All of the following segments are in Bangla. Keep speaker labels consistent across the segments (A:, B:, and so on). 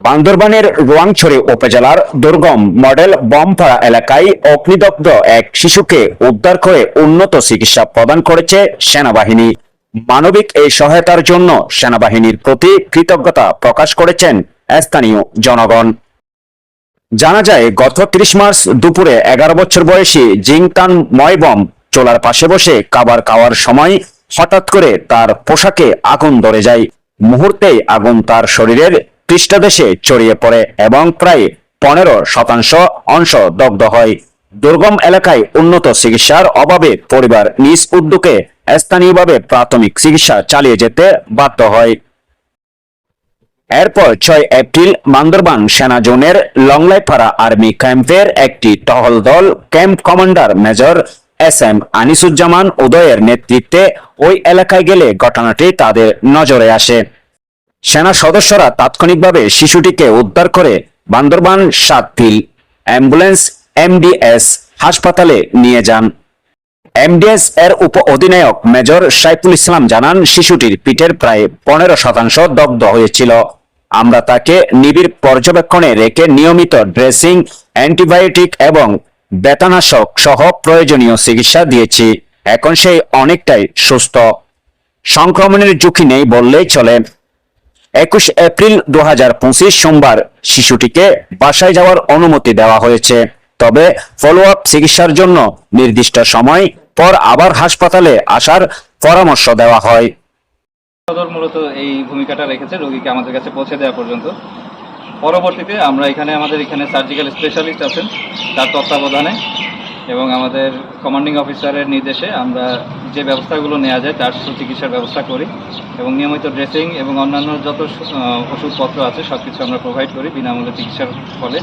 A: বান্দরবানের রোয়াংছড়ি উপজেলার দুর্গম মডেল বমপাড়া এলাকায় অগ্নিদগ্ধ এক শিশুকে উদ্ধার করে উন্নত চিকিৎসা প্রদান করেছে সেনাবাহিনী। মানবিক এই সহায়তার জন্য সেনাবাহিনীর প্রতি কৃতজ্ঞতা প্রকাশ করেছেন স্থানীয় জনগণ। জানা যায়, গত ত্রিশ মার্চ দুপুরে এগারো বছর বয়সী জিংতান ময়বম চোলার পাশে বসে কাবার খাওয়ার সময় হঠাৎ করে তার পোশাকে আগুন ধরে যায়। মুহূর্তেই আগুন তার শরীরের পৃষ্ঠদেশে ছড়িয়ে পড়ে এবং প্রায় পনেরো শতাংশ অংশ দগ্ধ হয়। দুর্গম এলাকায় উন্নত চিকিৎসার অভাবে পরিবার নিজ উদ্যোগে স্থানীয়ভাবে প্রাথমিক চিকিৎসা চালিয়ে যেতে বাধ্য হয়। এরপর ছয় এপ্রিল বান্দরবান সেনা জোনের লংলাইপাড়া আর্মি ক্যাম্পের একটি টহল দল camp commander major S M Anisuzzaman উদয়ের নেতৃত্বে ওই এলাকায় গেলে ঘটনাটি তাদের নজরে আসে। সেনা সদস্যরা তাৎক্ষণিকভাবে শিশুটিকে উদ্ধার করে বান্দরবান সাতপিল অ্যাম্বুলেন্স এমডিএস হাসপাতালে নিয়ে যান। এমডিএস এর উপ অধিনায়ক মেজর সাইফুল ইসলাম জানান, শিশুটির পিঠের প্রায় পনেরো শতাংশ দগ্ধ হয়েছিল। আমরা তাকে নিবিড় পর্যবেক্ষণে রেখে নিয়মিত ড্রেসিং, অ্যান্টিবায়োটিক এবং বেতানাশক সহ প্রয়োজনীয় চিকিৎসা দিয়েছি। এখন সে অনেকটাই সুস্থ। সংক্রমণের ঝুঁকি নেই বললেই চলে। একুশ এপ্রিল দু হাজার পঁচিশ সোমবার শিশুটিকে বাসায় যাওয়ার অনুমতি দেওয়া হয়েছে। তবে ফলো আপ চিকিৎসার জন্য নির্দিষ্ট সময় পর আবার হাসপাতালে আসার পরামর্শ দেওয়া হয়।
B: সদর মূলত এই ভূমিকাটা রেখেছে, রোগীকে আমাদের কাছে পৌঁছে দেওয়া পর্যন্ত। পরবর্তীতে আমরা এখানে আমাদের এখানে সার্জিক্যাল স্পেশালিস্ট আছেন, তার তত্ত্বাবধানে এবং আমাদের কমান্ডিং অফিসারের নির্দেশে আমরা যে ব্যবস্থাগুলো নেওয়া যায়, তার সুচিকিৎসার ব্যবস্থা করি এবং নিয়মিত ড্রেসিং এবং অন্যান্য যত ওষুধপত্র আছে সব কিছু আমরা প্রোভাইড করি বিনামূল্যে চিকিৎসার ফলে।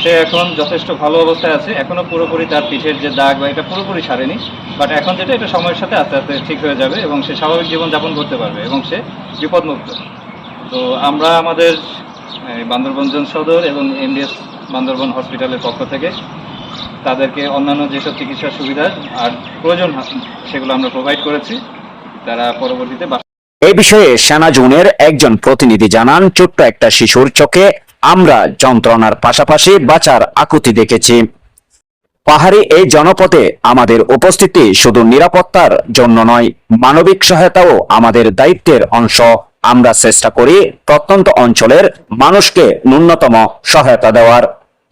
B: সে এখন যথেষ্ট ভালো অবস্থায় আছে। এখনও পুরোপুরি তার পিঠের যে দাগ বা এটা পুরোপুরি সারেনি বাট এখন যেটা, এটা সময়ের সাথে আস্তে আস্তে ঠিক হয়ে যাবে এবং সে স্বাভাবিক জীবনযাপন করতে পারবে এবং সে বিপদমুক্ত। তো আমরা আমাদের বান্দরবন সদর এবং এমডিএস বান্দরবন হসপিটালের পক্ষ থেকে তাদেরকে অন্যান্য যেসব চিকিৎসা সুবিধা আর প্রয়োজন সেগুলো আমরা প্রোভাইড করেছি। তারা পরবর্তীতে
A: এই বিষয়ে সেনা জোনের একজন প্রতিনিধি জানান, ছোট্ট একটা শিশুর চোখে আমরা যন্ত্রণার পাশাপাশি বাঁচার আকুতি দেখেছি। পাহাড়ি এই জনপদে আমাদের উপস্থিতি শুধু নিরাপত্তার জন্য নয়, মানবিক সহায়তাও আমাদের দায়িত্বের অংশ। আমরা চেষ্টা করি প্রত্যন্ত অঞ্চলের মানুষকে ন্যূনতম সহায়তা দেওয়ার।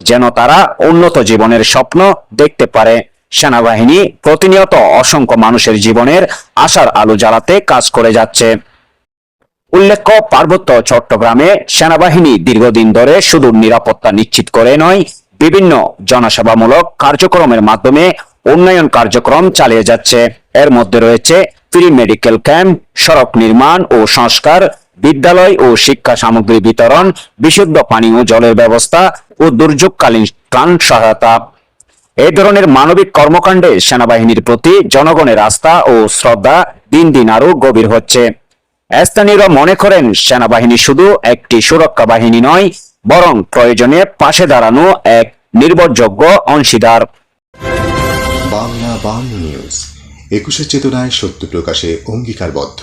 A: যেন তারা উন্নত জীবনের স্বপ্ন দেখতে পারে। সেনাবাহিনী প্রতিনিয়ত অসংখ্য মানুষের জীবনের আশার আলো জ্বালাতে কাজ করে যাচ্ছে। উল্লেখ্য, পার্বত্য চট্টগ্রামে সেনাবাহিনী দীর্ঘদিন ধরে শুধু নিরাপত্তা নিশ্চিত করে নয়, বিভিন্ন জনসেবামূলক কার্যক্রমের মাধ্যমে উন্নয়ন কার্যক্রম চালিয়ে যাচ্ছে। এর মধ্যে রয়েছে ফ্রি মেডিকেল ক্যাম্প সড়ক নির্মাণ ও সংস্কার বিদ্যালয় ও শিক্ষা সামগ্রী বিতরণ, বিশুদ্ধ পানি ও জলের ব্যবস্থা ও দুর্যোগকালীন ত্রাণ সহায়তা। এই ধরনের মানবিক কর্মকাণ্ডে সেনাবাহিনীর প্রতি জনগণের আস্থা ও শ্রদ্ধা দিন দিন আরও গভীর হচ্ছে। স্থানীয়রা মনে করেন, সেনাবাহিনী শুধু একটি সুরক্ষা বাহিনী নয়, বরং প্রয়োজনে পাশে দাঁড়ানো এক নির্ভরযোগ্য অংশীদার।
C: বাংলা বাংলা নিউজ, একুশে চেতনায় সত্য প্রকাশে অঙ্গীকারবদ্ধ।